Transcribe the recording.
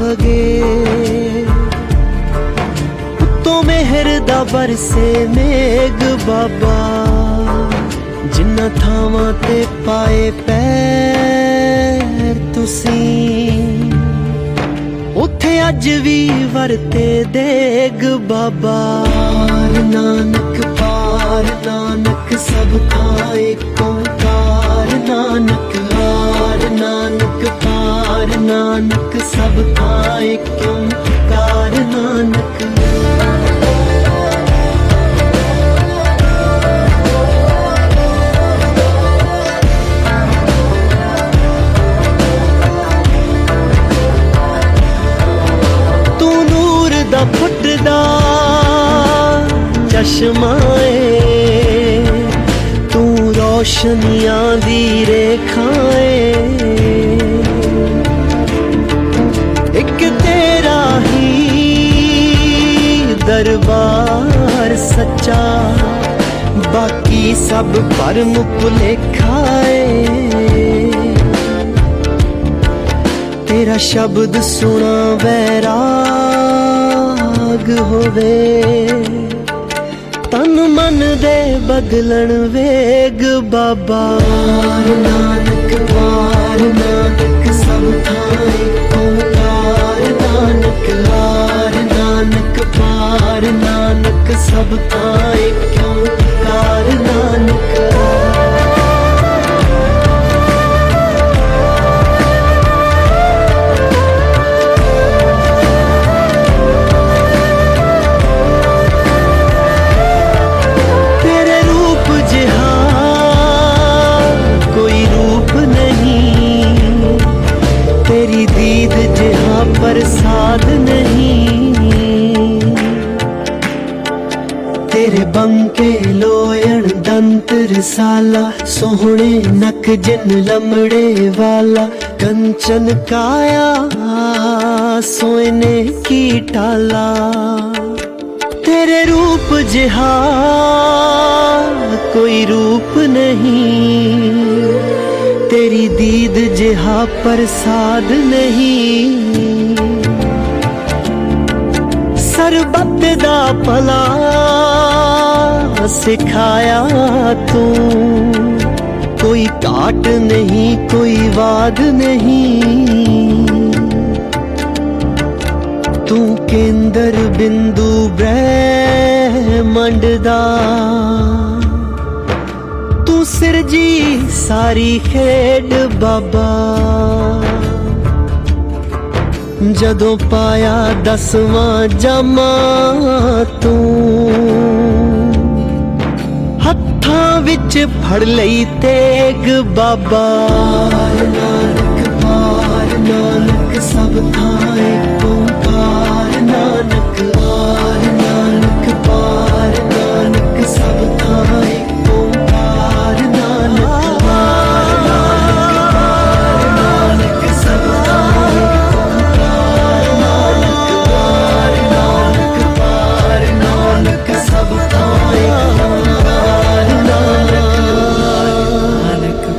ਵਗੇ ਉੱਤੋਂ ਮਿਹਰ ਦਾ ਬਰਸੇ ਮੇਗ ਬਾਬਾ, ਜਿੰਨਾ ਥਾਵਾਂ ਤੇ ਪਾਏ ਪੈਰ ਤੁਸੀਂ। ਉੱਥੇ ਅੱਜ ਵੀ ਵਰਤੇ ਦੇਗ ਬਾਬਾ। ਨਾਨਕ, ਪਾਰ ਨਾਨਕ ਸਭ ਥਾਂ ਨਾਨਕ, ਸਭ ਥਾਂ ਏਕ ਓੰਕਾਰ ਨਾਨਕ। ਤੂੰ ਨੂਰ ਦਾ ਫੁੱਟਦਾ ਚਸ਼ਮਾ ਏ। ਤੂੰ ਰੋਸ਼ਨੀਆਂ ਦੀ ਰੇਖਾ ਦਰਬਾਰ ਸੱਚਾ, ਬਾਕੀ ਸਭ ਪਰਮ ਭੁਲੇਖਾ ਏ। ਤੇਰਾ ਸ਼ਬਦ ਸੁਣਾ ਵੈਰਾਗ ਹੋਵੇ, ਤਨ ਮਨ ਦੇ ਬਗਲਣ ਵੇਗ ਬਾਬਾ। ਨਾਨਕ, ਵਾਰ ਨਾਨਕ ਸਭ ਥਾਂ ਓੰਕਾਰ ਬੰਕੇ ਲੋਇਣ ਦੰਤ ਰਸਾਲਾ, ਸੋਹਣੇ ਨਕ ਜਿਨ ਲਮੜੇ ਵਾਲਾ, ਕੰਚਨ ਕਾਇਆ ਸੋਇਨੇ ਕੀ ਟਾਲਾ। ਤੇਰੇ ਰੂਪ ਜਿਹਾ ਕੋਈ ਰੂਪ ਨਹੀਂ, ਤੇਰੀ ਦੀਦ ਜਿਹਾ ਪ੍ਰਸਾਦ ਨਹੀਂ। ਸਰਬੱਤ ਦਾ ਭਲਾ ਸਿਖਾਇਆ ਤੂੰ। ਕੋਈ ਘਾਟ ਨਹੀਂ, ਕੋਈ ਵਾਦ ਨਹੀਂ। ਤੂੰ ਕੇਂਦਰ ਬਿੰਦੂ ਬ੍ਰਹਿਮੰਡ ਦਾ। ਤੂੰ ਸਿਰਜੀ ਸਾਰੀ ਖੇਡ ਬਾਬਾ। ਜਦੋਂ ਪਾਇਆ ਦਸਵਾਂ ਜਮਾ ਤੂੰ। ਹੱਥਾਂ ਵਿੱਚ ਫੜ ਲਈ ਤੇਗ ਬਾਬਾ। ਨਾਨਕ ਪਾਰ ਨਾਨਕ ਸਭ ਥਾਂ